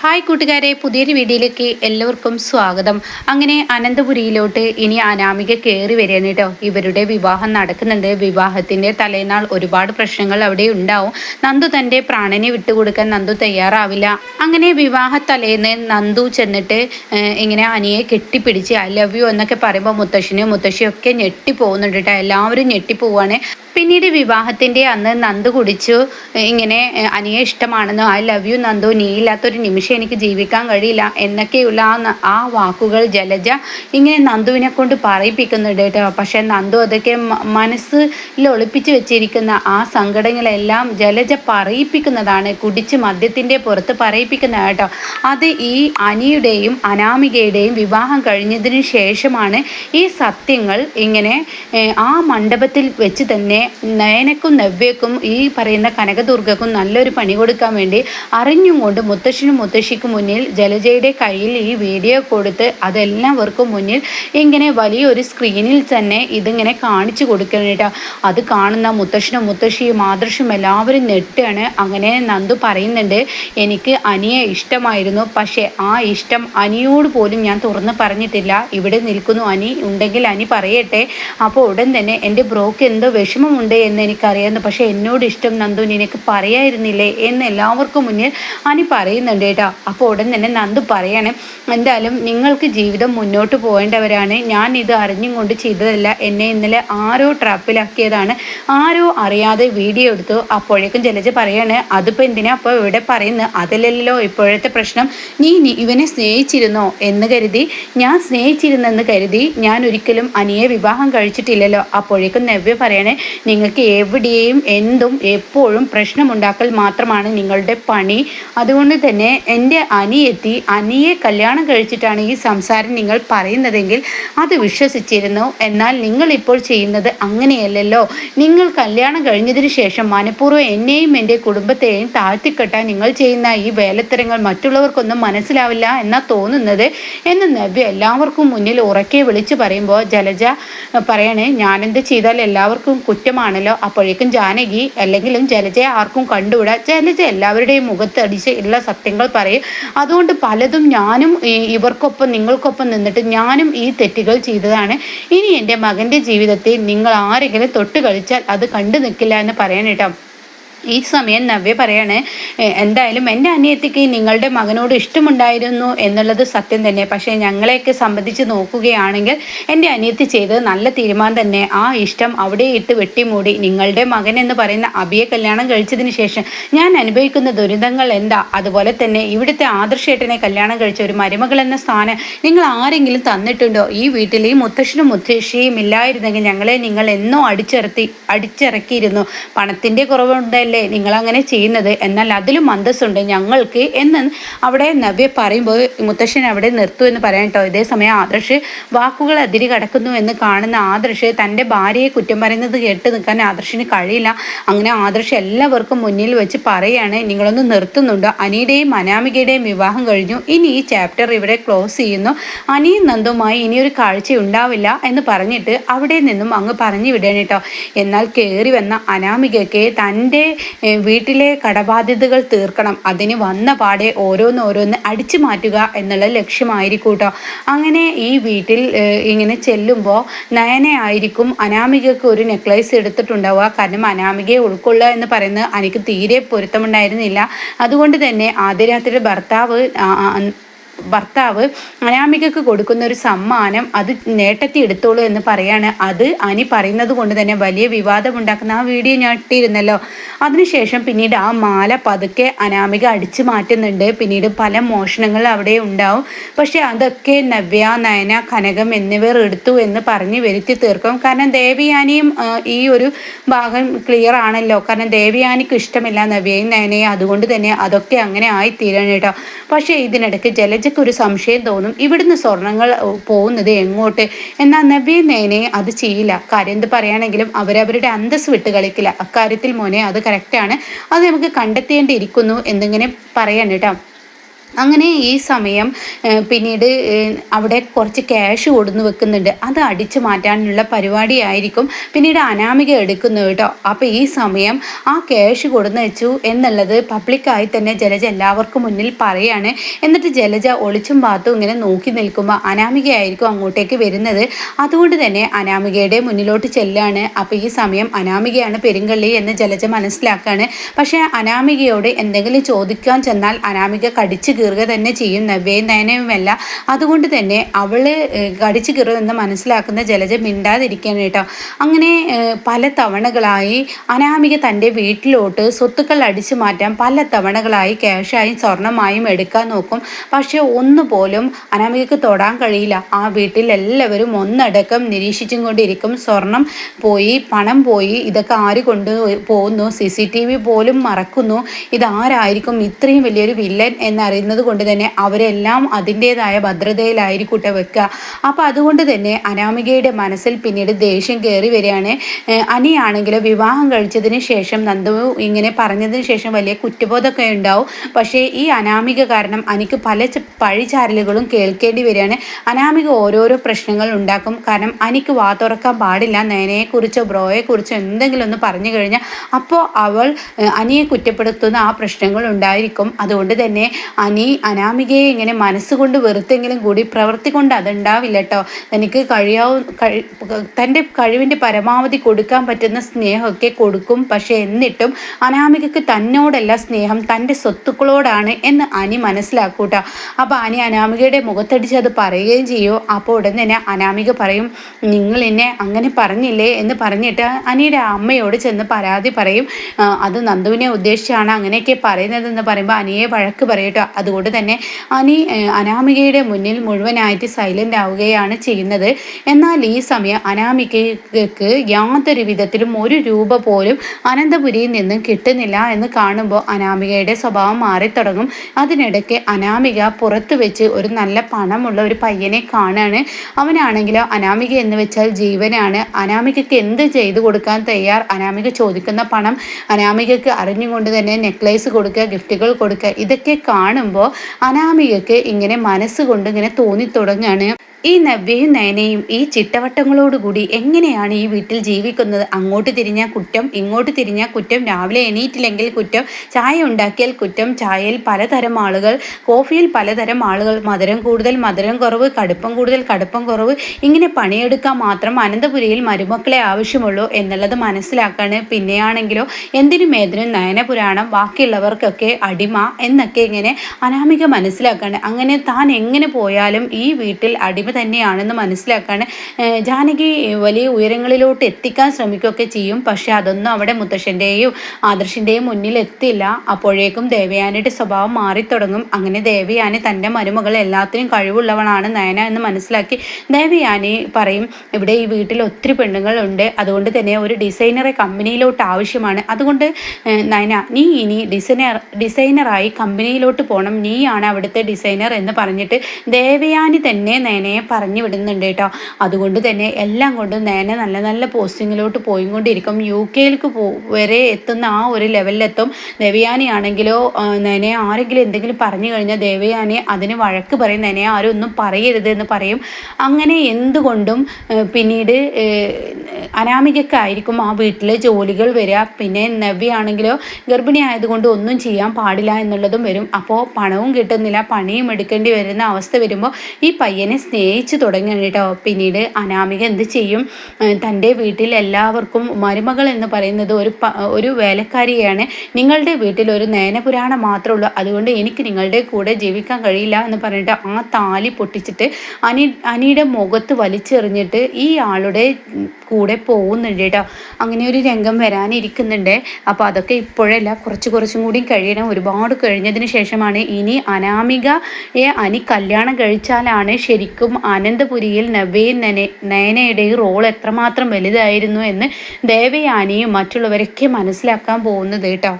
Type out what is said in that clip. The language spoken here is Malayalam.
ഹായ് കൂട്ടുകാരെ പുതിയൊരു വീഡിയോയിലേക്ക് എല്ലാവർക്കും സ്വാഗതം. അങ്ങനെ അനന്തപുരിയിലോട്ട് ഇനി അനാമിക കയറി വരികയാണ് കേട്ടോ. ഇവരുടെ വിവാഹം നടക്കുന്നുണ്ട്. വിവാഹത്തിന്റെ തലേനാൾ ഒരുപാട് പ്രശ്നങ്ങൾ അവിടെ ഉണ്ടാവും. നന്ദു തന്റെ പ്രാണനെ വിട്ടുകൊടുക്കാൻ നന്ദു തയ്യാറാവില്ല. അങ്ങനെ വിവാഹ തലേന്ന് നന്ദു ചെന്നിട്ട് ഇങ്ങനെ അനിയെ കെട്ടിപ്പിടിച്ച് ഐ ലവ് യു എന്നൊക്കെ പറയുമ്പോൾ മുത്തശ്ശനും മുത്തശ്ശിയും ഒക്കെ ഞെട്ടിപ്പോകുന്നുണ്ട് കേട്ടോ. എല്ലാവരും ഞെട്ടിപ്പോവാണ്. പിന്നീട് വിവാഹത്തിന്റെ അന്ന് നന്ദു കുടിച്ചു. ഇങ്ങനെ അനിയെ ഇഷ്ടമാണെന്നോ ഐ ലവ് യു നന്ദു നീ ഇല്ലാത്തൊരു നിമിഷം എനിക്ക് ജീവിക്കാൻ കഴിയില്ല എന്നൊക്കെയുള്ള ആ ആ വാക്കുകൾ ജലജ ഇങ്ങനെ നന്ദുവിനെ കൊണ്ട് പറയിപ്പിക്കുന്നുണ്ട് കേട്ടോ. പക്ഷെ നന്ദു അതൊക്കെ മനസ്സിൽ ഒളിപ്പിച്ചു വെച്ചിരിക്കുന്ന ആ സങ്കടങ്ങളെല്ലാം ജലജ പറയിപ്പിക്കുന്നതാണ് കുടിച്ച് മദ്യത്തിന്റെ പുറത്ത് പറയിപ്പിക്കുന്ന കേട്ടോ. അത് ഈ അനിയുടെയും അനാമികയുടെയും വിവാഹം കഴിഞ്ഞതിന് ശേഷമാണ് ഈ സത്യങ്ങൾ ഇങ്ങനെ ആ മണ്ഡപത്തിൽ വെച്ച് തന്നെ നയനക്കും നവ്യക്കും ഈ പറയുന്ന കനകദുർഗക്കും നല്ലൊരു പണി കൊടുക്കാൻ വേണ്ടി അറിഞ്ഞും കൊണ്ട് മുത്തശ്ശനും മുത്തശ്ശിക്കും മുന്നിൽ ജലജയുടെ കയ്യിൽ ഈ വീഡിയോ കൊടുത്ത് അതെല്ലാവർക്കും മുന്നിൽ ഇങ്ങനെ വലിയൊരു സ്ക്രീനിൽ തന്നെ ഇതിങ്ങനെ കാണിച്ചു കൊടുക്കണം കേട്ടോ. അത് കാണുന്ന മുത്തശ്ശനും മുത്തശ്ശിയും ആദർശും എല്ലാവരും നെട്ടാണ് അങ്ങനെ നന്ദു പറയുന്നുണ്ട് എനിക്ക് അനിയെ ഇഷ്ടമായിരുന്നു. പക്ഷേ ആ ഇഷ്ടം അനിയോട് പോലും ഞാൻ തുറന്ന് പറഞ്ഞിട്ടില്ല. ഇവിടെ നിൽക്കുന്നു അനി. ഉണ്ടെങ്കിൽ അനി പറയട്ടെ. അപ്പോൾ ഉടൻ തന്നെ എന്റെ ബ്രോക്ക് എന്തോ വിഷമമുണ്ട് എന്ന് എനിക്കറിയാമെന്ന് പക്ഷേ എന്നോട് ഇഷ്ടം നന്ദു നിനക്ക് പറയായിരുന്നില്ലേ? എന്ന് എല്ലാവർക്കും മുന്നിൽ അനി പറയുന്നുണ്ട് കേട്ടോ. അപ്പോൾ ഉടൻ തന്നെ നന്ദു പറയാണ് എന്തായാലും നിങ്ങൾക്ക് ജീവിതം മുന്നോട്ട് പോകേണ്ടവരാണ്. ഞാൻ ഇത് അറിഞ്ഞും കൊണ്ട് ചെയ്തതല്ല. എന്നെ ഇന്നലെ ആരോ ട്രാപ്പിലാക്കിയതാണ്. ആരോ അറിയാതെ വീഡിയോ എടുത്തു. അപ്പോഴേക്കും ജലജ പറയാണ് അതിപ്പോൾ എന്തിനാ അപ്പോൾ ഇവിടെ പറയുന്നത്? അതിലല്ലോ ഇപ്പോഴത്തെ പ്രശ്നം. നീ ഇവനെ സ്നേഹിച്ചിരുന്നോ എന്ന് കരുതി. ഞാൻ സ്നേഹിച്ചിരുന്നെന്ന് കരുതി. ഞാൻ ഒരിക്കലും അനിയെ വിവാഹം കഴിച്ചിട്ടില്ലല്ലോ. അപ്പോഴേക്കും നവ്യ പറയണേ നിങ്ങൾക്ക് എവിടെയും എന്തും എപ്പോഴും പ്രശ്നമുണ്ടാക്കൽ മാത്രമാണ് നിങ്ങളുടെ പണി. അതുകൊണ്ട് തന്നെ എന്റെ അനിയെത്തി അനിയെ കല്യാണം കഴിച്ചിട്ടാണ് ഈ സംസാരം നിങ്ങൾ പറയുന്നതെങ്കിൽ അത് വിശ്വസിച്ചിരുന്നു. എന്നാൽ നിങ്ങൾ ഇപ്പോൾ ചെയ്യുന്നത് അങ്ങനെയല്ലല്ലോ. നിങ്ങൾ കല്യാണം കഴിഞ്ഞതിന് ശേഷം മനഃപൂർവം എന്നെയും എന്റെ കുടുംബത്തെയും താഴ്ത്തിക്കെട്ടാൻ നിങ്ങൾ ചെയ്യുന്ന ഈ വേലത്തരങ്ങൾ മറ്റുള്ളവർക്കൊന്നും മനസ്സിലാവില്ല എന്നാ തോന്നുന്നത് എന്ന് നവ്യ എല്ലാവർക്കും മുന്നിൽ ഉറക്കെ വിളിച്ചു പറയുമ്പോൾ ജലജ പറയണേ ഞാനെന്ത് ചെയ്താൽ എല്ലാവർക്കും കുറ്റമാണല്ലോ. അപ്പോഴേക്കും ജാനകി അല്ലെങ്കിലും ജലജയെ ആർക്കും കണ്ടുവിടാം. ജലജ എല്ലാവരുടെയും മുഖത്തടിച്ച് ഉള്ള സത്യങ്ങൾ പറയും. അതുകൊണ്ട് പലതും ഞാനും ഇവർക്കൊപ്പം നിങ്ങൾക്കൊപ്പം നിന്നിട്ട് ഞാനും ഈ തെറ്റുകൾ ചെയ്തതാണ്. ഇനി എന്റെ മകന്റെ ജീവിതത്തെ നിങ്ങൾ ആരെങ്കിലും തൊട്ട് കളിച്ചാൽ അത് കണ്ടു നിൽക്കില്ല എന്ന് പറയാൻ ഈ സമയം നവ്യ പറയാണ് എന്തായാലും എന്റെ അനിയത്തിക്ക് നിങ്ങളുടെ മകനോട് ഇഷ്ടമുണ്ടായിരുന്നു എന്നുള്ളത് സത്യം തന്നെ. പക്ഷേ ഞങ്ങളെയൊക്കെ സംബന്ധിച്ച് നോക്കുകയാണെങ്കിൽ എന്റെ അനിയത്തി ചെയ്തത് നല്ല തീരുമാനം തന്നെ. ആ ഇഷ്ടം അവിടെ ഇട്ട് വെട്ടിമൂടി. നിങ്ങളുടെ മകൻ എന്ന് പറയുന്ന അബിയെ കല്യാണം കഴിച്ചതിന് ശേഷം ഞാൻ അനുഭവിക്കുന്ന ദുരിതങ്ങൾ എന്താ? അതുപോലെ തന്നെ ഇവിടുത്തെ ആദർശേട്ടനെ കല്യാണം കഴിച്ച ഒരു മരുമകൾ എന്ന സ്ഥാനം നിങ്ങൾ ആരെങ്കിലും തന്നിട്ടുണ്ടോ? ഈ വീട്ടിൽ ഈ മുത്തശ്ശനും മുത്തശ്ശിയും ഇല്ലായിരുന്നെങ്കിൽ ഞങ്ങളെ നിങ്ങൾ എന്നോ അടിച്ചിറത്തി അടിച്ചിറക്കിയിരുന്നു. പണത്തിന്റെ കുറവുണ്ടല്ലേ നിങ്ങൾ അങ്ങനെ ചെയ്യുന്നത്? എന്നാൽ അതിലും അന്തസ്സുണ്ട് ഞങ്ങൾക്ക് എന്ന് അവിടെ നവ്യ പറയുമ്പോൾ മുത്തശ്ശൻ അവിടെ നിർത്തൂ എന്ന് പറയാൻ കേട്ടോ. ഇതേ സമയം ആദർശ് വാക്കുകൾ അതിരി കടക്കുന്നു എന്ന് കാണുന്ന ആദർശ് തന്റെ ഭാര്യയെ കുറ്റം പറയുന്നത് കേട്ട് നിൽക്കാൻ ആദർശിന് കഴിയില്ല. അങ്ങനെ ആദർശ് എല്ലാവർക്കും മുന്നിൽ വെച്ച് പറയുകയാണ് നിങ്ങളൊന്ന് നിർത്തുന്നുണ്ടോ. അനിയുടെയും അനാമികയുടെയും വിവാഹം കഴിഞ്ഞു. ഇനി ഈ ചാപ്റ്റർ ഇവിടെ ക്ലോസ് ചെയ്യുന്നു. അനിയും നന്ദുമായി ഇനിയൊരു കാഴ്ച ഉണ്ടാവില്ല എന്ന് പറഞ്ഞിട്ട് അവിടെ നിന്നും അങ്ങ് പറഞ്ഞു വിടണം കേട്ടോ. എന്നാൽ കയറി വന്ന അനാമികയ്ക്ക് തന്റെ വീട്ടിലെ കടബാധ്യതകൾ തീർക്കണം. അതിന് വന്ന പാടെ ഓരോന്നോരോന്ന് ഓരോന്ന് അടിച്ചു മാറ്റുക എന്നുള്ള ലക്ഷ്യമായിരിക്കും കേട്ടോ അങ്ങനെ ഈ വീട്ടിൽ ഇങ്ങനെ ചെല്ലുമ്പോൾ നയനയായിരിക്കും അനാമികയ്ക്ക് ഒരു നെക്ലേസ് എടുത്തിട്ടുണ്ടാവുക. കാരണം അനാമികയെ ഉൾക്കൊള്ളുക എന്ന് പറയുന്നത് എനിക്ക് തീരെ പൊരുത്തമുണ്ടായിരുന്നില്ല. അതുകൊണ്ട് തന്നെ ആദ്യ രാത്രി ഭർത്താവ് ഭർത്താവ് അനാമികക്ക് കൊടുക്കുന്ന ഒരു സമ്മാനം അത് നേട്ടത്തി എടുത്തോളൂ എന്ന് പറയാണ്. അത് അനി പറയുന്നത് കൊണ്ട് തന്നെ വലിയ വിവാദമുണ്ടാക്കുന്ന ആ വീഡിയോ ഞാൻ ഇട്ടിരുന്നല്ലോ. അതിനുശേഷം പിന്നീട് ആ മാല പതുക്കെ അനാമിക അടിച്ചു മാറ്റുന്നുണ്ട്. പിന്നീട് പല മോഷണങ്ങൾ അവിടെ ഉണ്ടാവും. പക്ഷെ അതൊക്കെ നവ്യ നയന കനകം എന്നിവർ എടുത്തു എന്ന് പറഞ്ഞ് വരുത്തി തീർക്കും. കാരണം ദേവിയാനിയും ഈ ഒരു ഭാഗം ക്ലിയർ ആണല്ലോ. കാരണം ദേവിയാനിക്ക് ഇഷ്ടമില്ല നവ്യയും നയനയും. അതുകൊണ്ട് തന്നെ അതൊക്കെ അങ്ങനെ ആയിത്തീരാണ് കേട്ടോ. പക്ഷേ ഇതിനിടയ്ക്ക് ജലജയ്ക്ക് ഒരു സംശയം തോന്നും. ഇവിടുന്ന് സ്വർണങ്ങൾ പോകുന്നത് എങ്ങോട്ട്? എന്നാൽ നവ്യ നേനെ അത് ചെയ്യില്ല. കാര്യം എന്ത് പറയുകയാണെങ്കിലും അവരവരുടെ അന്തസ് വിട്ട് കളിക്കില്ല. അക്കാര്യത്തിൽ മോനെ അത് കറക്റ്റാണ് അത് നമുക്ക് കണ്ടെത്തേണ്ടിയിരിക്കുന്നു എന്നിങ്ങനെ പറയാണ് കേട്ടോ. അങ്ങനെ ഈ സമയം പിന്നീട് അവിടെ കുറച്ച് ക്യാഷ് കൊടുന്ന് വെക്കുന്നുണ്ട്. അത് അടിച്ചു മാറ്റാനുള്ള പരിപാടിയായിരിക്കും പിന്നീട് അനാമിക എടുക്കുന്നു കേട്ടോ. അപ്പോൾ ഈ സമയം ആ ക്യാഷ് കൊടുന്ന് വെച്ചു എന്നുള്ളത് പബ്ലിക്കായി തന്നെ ജലജ എല്ലാവർക്കും മുന്നിൽ പറയാണ്. എന്നിട്ട് ജലജ ഒളിച്ചും പാത്തും ഇങ്ങനെ നോക്കി നിൽക്കുമ്പോൾ അനാമികയായിരിക്കും അങ്ങോട്ടേക്ക് വരുന്നത്. അതുകൊണ്ട് തന്നെ അനാമികയുടെ മുന്നിലോട്ട് ചെല്ലാണ്. അപ്പോൾ ഈ സമയം അനാമികയാണ് പെരുങ്കള്ളി എന്ന് ജലജ മനസ്സിലാക്കാണ്. പക്ഷേ അനാമികയോട് എന്തെങ്കിലും ചോദിക്കാൻ ചെന്നാൽ അനാമിക കടിച്ചു കീറുക തന്നെ ചെയ്യും നവ്യയും നയനയുമല്ല അതുകൊണ്ട് തന്നെ അവൾ കടിച്ചു കീറുമെന്ന് മനസ്സിലാക്കുന്ന ജലജ മിണ്ടാതിരിക്കാൻ കേട്ടോ. അങ്ങനെ പല തവണകളായി അനാമിക തന്റെ വീട്ടിലോട്ട് സ്വത്തുക്കൾ അടിച്ചു മാറ്റാൻ പല തവണകളായി ക്യാഷായും സ്വർണമായും എടുക്കാൻ നോക്കും. പക്ഷെ ഒന്നുപോലും അനാമികക്ക് തൊടാൻ കഴിയില്ല. ആ വീട്ടിൽ എല്ലാവരും ഒന്നടക്കം നിരീക്ഷിച്ചും കൊണ്ടിരിക്കും. സ്വർണം പോയി പണം പോയി ഇതൊക്കെ ആര് കൊണ്ട് പോകുന്നു? സി സി ടി വി പോലും മറക്കുന്നു. ഇതാരായിരിക്കും ഇത്രയും വലിയൊരു വില്ലൻ എന്നറിയുന്നത് കൊണ്ട് തന്നെ അവരെല്ലാം അതിന്റേതായ ഭദ്രതയിലായിരിക്കട്ടെ വെക്കുക അപ്പോൾ അതുകൊണ്ട് തന്നെ അനാമികയുടെ മനസ്സിൽ പിന്നീട് ദേഷ്യം കയറി വരികയാണ്. അനിയാണെങ്കിൽ വിവാഹം കഴിച്ചതിന് ശേഷം നന്ദു ഇങ്ങനെ പറഞ്ഞതിന് ശേഷം വലിയ കുറ്റബോധമൊക്കെ ഉണ്ടാവും. പക്ഷേ ഈ അനാമിക കാരണം അനിക്ക് പല പഴിചാരലുകളും കേൾക്കേണ്ടി വരികയാണ്. അനാമിക ഓരോരോ പ്രശ്നങ്ങൾ ഉണ്ടാക്കും. കാരണം അനിക്ക് വാ തുറക്കാൻ പാടില്ല. നേനയെക്കുറിച്ചോ ബ്രോയെക്കുറിച്ചോ എന്തെങ്കിലും ഒന്ന് പറഞ്ഞു കഴിഞ്ഞാൽ അപ്പോൾ അവൾ അനിയെ കുറ്റപ്പെടുത്തുന്ന ആ പ്രശ്നങ്ങൾ ഉണ്ടായിരിക്കും. അതുകൊണ്ട് തന്നെ അനി അനാമികയെ ഇങ്ങനെ മനസ്സുകൊണ്ട് വെറുത്തെങ്കിലും കൂടി പ്രവൃത്തി കൊണ്ട് അതുണ്ടാവില്ല കേട്ടോ തനിക്ക് കഴിയാവും കഴി തന്റെ കഴിവിന്റെ പരമാവധി കൊടുക്കാൻ പറ്റുന്ന സ്നേഹമൊക്കെ കൊടുക്കും. പക്ഷേ എന്നിട്ടും അനാമികക്ക് തന്നോടല്ല സ്നേഹം തന്റെ സ്വത്തുക്കളോടാണ് എന്ന് അനി മനസ്സിലാക്കൂട്ട. അപ്പോൾ അനി അനാമികയുടെ മുഖത്തടിച്ച് അത് പറയുകയും ചെയ്യും. അപ്പോൾ ഉടൻ തന്നെ അനാമിക പറയും നിങ്ങൾ എന്നെ അങ്ങനെ പറഞ്ഞില്ലേ? എന്ന് പറഞ്ഞിട്ട് അനിയുടെ അമ്മയോട് ചെന്ന് പരാതി പറയും. അത് നന്ദുവിനെ ഉദ്ദേശിച്ചാണ് അങ്ങനെയൊക്കെ പറയുന്നതെന്ന് പറയുമ്പോൾ അനിയെ വഴക്ക് പറയട്ടോ അതുകൊണ്ട് തന്നെ അനി അനാമികയുടെ മുന്നിൽ മുഴുവനായിട്ട് സൈലന്റ് ആവുകയാണ് ചെയ്യുന്നത്. എന്നാൽ ഈ സമയം അനാമികക്ക് യാതൊരു വിധത്തിലും ഒരു രൂപ പോലും അനന്തപുരിയിൽ നിന്നും കിട്ടുന്നില്ല എന്ന് കാണുമ്പോൾ അനാമികയുടെ സ്വഭാവം മാറിത്തുടങ്ങും. അതിനിടയ്ക്ക് അനാമിക പുറത്ത് വെച്ച് ഒരു നല്ല പണമുള്ള ഒരു പയ്യനെ കാണാണ്. അവനാണെങ്കിലോ അനാമിക എന്ന് വെച്ചാൽ ജീവനാണ്. അനാമികയ്ക്ക് എന്ത് ചെയ്തു കൊടുക്കാൻ തയ്യാർ? അനാമിക ചോദിക്കുന്ന പണം അനാമികയ്ക്ക് അറിഞ്ഞുകൊണ്ട് തന്നെ നെക്ലേസ് കൊടുക്കുക ഗിഫ്റ്റുകൾ കൊടുക്കുക ഇതൊക്കെ കാണുമ്പോൾ അനാമികയ്ക്ക് ഇങ്ങനെ മനസ്സുകൊണ്ട് ഇങ്ങനെ തോന്നി തുടങ്ങുകയാണ് ഈ നവ്യയും നയനയും ഈ ചിട്ടവട്ടങ്ങളോടുകൂടി എങ്ങനെയാണ് ഈ വീട്ടിൽ ജീവിക്കുന്നത്? അങ്ങോട്ട് തിരിഞ്ഞാൽ കുറ്റം ഇങ്ങോട്ട് തിരിഞ്ഞാൽ കുറ്റം രാവിലെ എണീറ്റില്ലെങ്കിൽ കുറ്റം ചായ ഉണ്ടാക്കിയാൽ കുറ്റം ചായയിൽ പലതരം ആളുകൾ കോഫിയിൽ പലതരം ആളുകൾ മധുരം കൂടുതൽ മധുരം കുറവ് കടുപ്പം കൂടുതൽ കടുപ്പം കുറവ് ഇങ്ങനെ പണിയെടുക്കാൻ മാത്രം അനന്തപുരിയിൽ മരുമക്കളെ ആവശ്യമുള്ളൂ എന്നുള്ളത് മനസ്സിലാക്കാണ്. പിന്നെയാണെങ്കിലോ എന്തിനും ഏതിനും നയനപുരാണം ബാക്കിയുള്ളവർക്കൊക്കെ അടിമ എന്നൊക്കെ ഇങ്ങനെ അനാമിക മനസ്സിലാക്കാണ്. അങ്ങനെ താൻ എങ്ങനെ പോയാലും ഈ വീട്ടിൽ അടിമ തന്നെയാണെന്ന് മനസ്സിലാക്കാണ്. ജാനകി വലിയ ഉയരങ്ങളിലോട്ട് എത്തിക്കാൻ ശ്രമിക്കുകയൊക്കെ ചെയ്യും. പക്ഷെ അതൊന്നും അവിടെ മുത്തശ്ശന്റെയും ആദർശിന്റെയും മുന്നിൽ എത്തില്ല. അപ്പോഴേക്കും ദേവയാനിയുടെ സ്വഭാവം മാറിത്തുടങ്ങും. അങ്ങനെ ദേവയാനി തന്റെ മരുമകൾ എല്ലാത്തിനും കഴിവുള്ളവളാണ് നയന എന്ന് മനസ്സിലാക്കി ദേവയാനി പറയും ഇവിടെ ഈ വീട്ടിൽ ഒത്തിരി പെണ്ണുങ്ങളുണ്ട് അതുകൊണ്ട് തന്നെ ഒരു ഡിസൈനറെ കമ്പനിയിലോട്ട് ആവശ്യമാണ്. അതുകൊണ്ട് നയന നീ ഇനി ഡിസൈനർ ഡിസൈനറായി കമ്പനിയിലോട്ട് പോകണം നീയാണ് അവിടുത്തെ ഡിസൈനർ എന്ന് പറഞ്ഞിട്ട് ദേവയാനി തന്നെ നയനയെ പറഞ്ഞു വിടുന്നുണ്ട് കേട്ടോ. അതുകൊണ്ട് തന്നെ എല്ലാം കൊണ്ടും നേനെ നല്ല നല്ല പോസ്റ്റിങ്ങിലോട്ട് പോയിക്കൊണ്ടിരിക്കും. യു കെയിലേക്ക് പോ വരെ എത്തുന്ന ആ ഒരു ലെവലിലെത്തും. ദേവയാനി ആണെങ്കിലോ നേനെ ആരെങ്കിലും എന്തെങ്കിലും പറഞ്ഞു കഴിഞ്ഞാൽ ദേവയാനി അതിന് വഴക്ക് പറയും. നേനെ ആരും ഒന്നും പറയരുത് എന്ന് പറയും. അങ്ങനെ എന്തുകൊണ്ടും പിന്നീട് അനാമികക്കായിരിക്കും ആ വീട്ടിലെ ജോലികൾ വരിക. പിന്നെ നവ്യാണെങ്കിലോ ഗർഭിണി ആയതുകൊണ്ട് ഒന്നും ചെയ്യാൻ പാടില്ല എന്നുള്ളതും വരും. അപ്പോൾ പണവും കിട്ടുന്നില്ല പണിയും എടുക്കേണ്ടി വരുന്ന അവസ്ഥ വരുമ്പോൾ ഈ പയ്യനെ സ്നേഹിച്ച് തുടങ്ങി കേട്ടോ. പിന്നീട് അനാമിക എന്ത് ചെയ്യും? തന്റെ വീട്ടിൽ എല്ലാവർക്കും മരുമകൾ എന്ന് പറയുന്നത് ഒരു ഒരു വേലക്കാരിയാണ്. നിങ്ങളുടെ വീട്ടിൽ ഒരു നയനപുരാണം മാത്രമേ ഉള്ളൂ. അതുകൊണ്ട് എനിക്ക് നിങ്ങളുടെ കൂടെ ജീവിക്കാൻ കഴിയില്ല എന്ന് പറഞ്ഞിട്ട് ആ താലി പൊട്ടിച്ചിട്ട് അനി അനിയുടെ മുഖത്ത് വലിച്ചെറിഞ്ഞിട്ട് ഈ ആളുടെ കൂടെ പോകുന്നുണ്ട് കേട്ടോ. അങ്ങനെ ഒരു രംഗം വരാനിരിക്കുന്നുണ്ട്. അപ്പോൾ അതൊക്കെ ഇപ്പോഴല്ല കുറച്ച് കുറച്ചും കൂടി കഴിയണം. ഒരുപാട് കഴിഞ്ഞതിന് ശേഷമാണ് ഇനി അനാമികയെ അനി കല്യാണം കഴിച്ചാലാണ് ശരിക്കും അനന്തപുരിയിൽ നവ്യയും നയനയുടെ റോൾ എത്രമാത്രം വലുതായിരുന്നു എന്ന് ദേവയാനിയും മറ്റുള്ളവരൊക്കെ മനസ്സിലാക്കാൻ പോകുന്നത് കേട്ടോ.